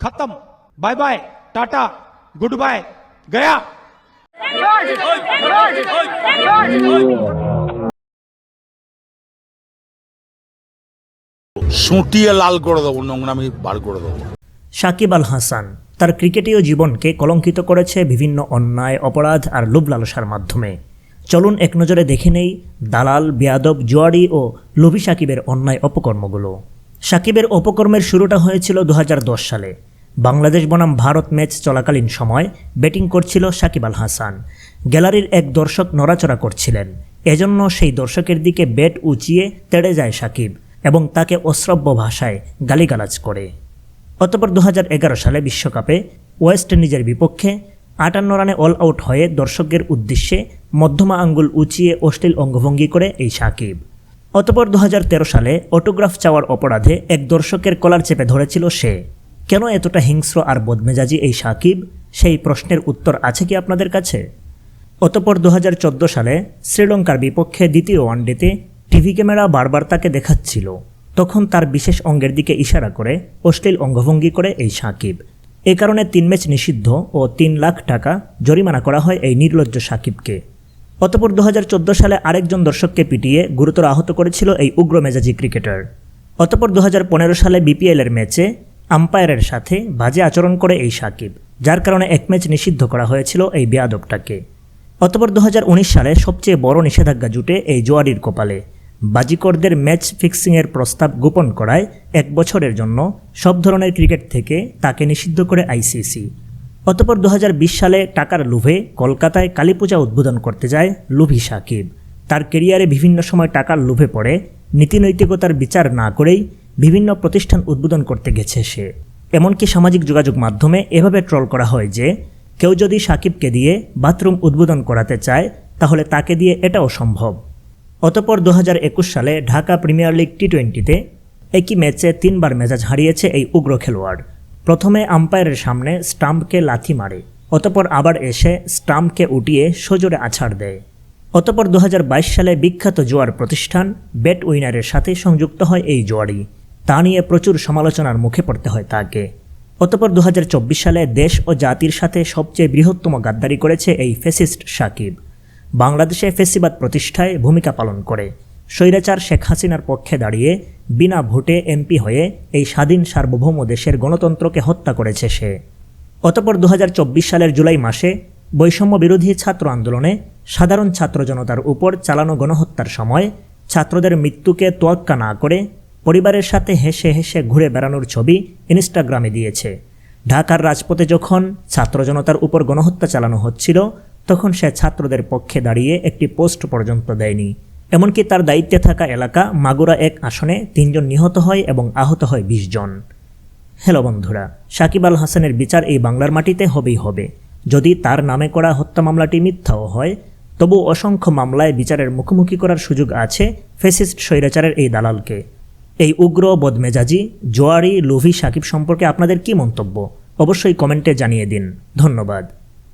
खत्म bye bye tata good bye गया সুটিয়ে লাল করে দেবো নোংরামি বার করে দেবো সাকিব আল হাসান তার ক্রিকেটীয় জীবনকে কলঙ্কিত করেছে বিভিন্ন অন্যায় অপরাধ আর লোভ লালসার মাধ্যমে চলুন এক নজরে দেখে নেই দালাল বেয়াদব জুয়ারি ও লোভি সাকিবের অন্যায় অপকর্মগুলো সাকিবের অপকর্মের শুরুটা হয়েছিল দু সালে বাংলাদেশ বনাম ভারত ম্যাচ চলাকালীন সময় ব্যাটিং করছিল সাকিব আল হাসান। গ্যালারির এক দর্শক নড়াচড়া করছিলেন। এজন্য সেই দর্শকের দিকে ব্যাট উঁচিয়ে তেড়ে যায় সাকিব এবং তাকে অশ্রব্য ভাষায় গালিগালাজ করে। অতপর দু হাজার এগারো সালে বিশ্বকাপে ওয়েস্ট ইন্ডিজের বিপক্ষে আটান্ন রানে অল আউট হয়ে দর্শকদের উদ্দেশ্যে মধ্যমা আঙ্গুল উঁচিয়ে অশ্লীল অঙ্গভঙ্গি করে এই সাকিব। অতপর দু হাজার তেরো সালে অটোগ্রাফ চাওয়ার অপরাধে এক দর্শকের কলার চেপে ধরেছিল সে। কেন এতটা হিংস্র আর বদমেজাজি এই সাকিব? সেই প্রশ্নের উত্তর আছে কি আপনাদের কাছে? অতপর দু হাজার চোদ্দ সালে শ্রীলঙ্কার বিপক্ষে দ্বিতীয় ওয়ানডেতে টিভি ক্যামেরা বারবার তাকে দেখাচ্ছিল। তখন তার বিশেষ অঙ্গের দিকে ইশারা করে, অশ্লীল অঙ্গভঙ্গি করে এই সাকিব। এ কারণে তিন ম্যাচ নিষিদ্ধ ও তিন লাখ টাকা জরিমানা করা হয় এই নির্লজ্জ সাকিবকে। অতপর দু হাজার চোদ্দ সালে আরেকজন দর্শককে পিটিয়ে গুরুতর আহত করেছিল এই উগ্র মেজাজি ক্রিকেটার। অতপর দু হাজার পনেরো সালে বিপিএলের ম্যাচে আম্পায়ারের সাথে বাজে আচরণ করে এই সাকিব, যার কারণে এক ম্যাচ নিষিদ্ধ করা হয়েছিল এই বেয়াদবটাকে। অতপর দু হাজার উনিশ সালে সবচেয়ে বড় নিষেধাজ্ঞা জুটে এই জোয়ারির কপালে। বাজিকরদের ম্যাচ ফিক্সিংয়ের প্রস্তাব গোপন করায় এক বছরের জন্য সব ধরনের ক্রিকেট থেকে তাকে নিষিদ্ধ করে আইসিসি। অতপর দু হাজার বিশ সালে টাকার লোভে কলকাতায় কালীপূজা উদ্বোধন করতে যায় লুভি সাকিব। তার কেরিয়ারে বিভিন্ন সময় টাকার লোভে পড়ে, নীতিনৈতিকতার বিচার না করেই বিভিন্ন প্রতিষ্ঠান উদ্বোধন করতে গেছে সে। এমনকি সামাজিক যোগাযোগ মাধ্যমে এভাবে ট্রল করা হয় যে, কেউ যদি সাকিবকে দিয়ে বাথরুম উদ্বোধন করাতে চায়, তাহলে তাকে দিয়ে এটাও সম্ভব। অতপর দু হাজার একুশ সালে ঢাকা প্রিমিয়ার লিগ টি টোয়েন্টিতে একই ম্যাচে তিনবার মেজাজ হারিয়েছে এই উগ্র খেলোয়াড়। প্রথমে আম্পায়ারের সামনে স্টাম্পকে লাথি মারে, অতপর আবার এসে স্টাম্পকে উঠিয়ে সজোরে আছাড় দেয়। অতপর দু হাজার বাইশ সালে বিখ্যাত জোয়ার প্রতিষ্ঠান ব্যাট উইনারের সাথে সংযুক্ত হয় এই জোয়ারি তা নিয়ে প্রচুর সমালোচনার মুখে পড়তে হয় তাকে। অতপর দু হাজার চব্বিশ সালে দেশ ও জাতির সাথে সবচেয়ে বৃহত্তম গাদ্দারি করেছে এই ফেসিস্ট সাকিব। বাংলাদেশে ফেসিবাদ প্রতিষ্ঠায় ভূমিকা পালন করে। স্বৈরাচার শেখ হাসিনার পক্ষে দাঁড়িয়ে বিনা ভোটে এমপি হয়ে এই স্বাধীন সার্বভৌম দেশের গণতন্ত্রকে হত্যা করেছে সে। অতপর দু হাজার চব্বিশ সালের জুলাই মাসে বৈষম্য বিরোধী ছাত্র আন্দোলনে সাধারণ ছাত্র জনতার উপর চালানো গণহত্যার সময় ছাত্রদের মৃত্যুকে তোয়াক্কা না করে পরিবারের সাথে হেসে হেসে ঘুরে বেড়ানোর ছবি ইনস্টাগ্রামে দিয়েছে। ঢাকার রাজপথে যখন ছাত্র জনতার উপর গণহত্যা চালানো হচ্ছিল, তখন সে ছাত্রদের পক্ষে দাঁড়িয়ে একটি পোস্ট পর্যন্ত দেয়নি। এমনকি তার দায়িত্বে থাকা এলাকা মাগুরা এক আসনে তিনজন নিহত হয় এবং আহত হয় বিশ জন। হ্যালো বন্ধুরা, সাকিব আল হাসানের বিচার এই বাংলার মাটিতে হবেই হবে। যদি তার নামে করা হত্যা মামলাটি মিথ্যাও হয়, তবু অসংখ্য মামলায় বিচারের মুখোমুখি করার সুযোগ আছে ফেসিস্ট স্বৈরাচারের এই দালালকে। এই উগ্র বদমেজাজি, জোয়ারি, লোভি সাকিব সম্পর্কে আপনাদের কি মন্তব্য? অবশ্যই কমেন্টে জানিয়ে দিন। ধন্যবাদ।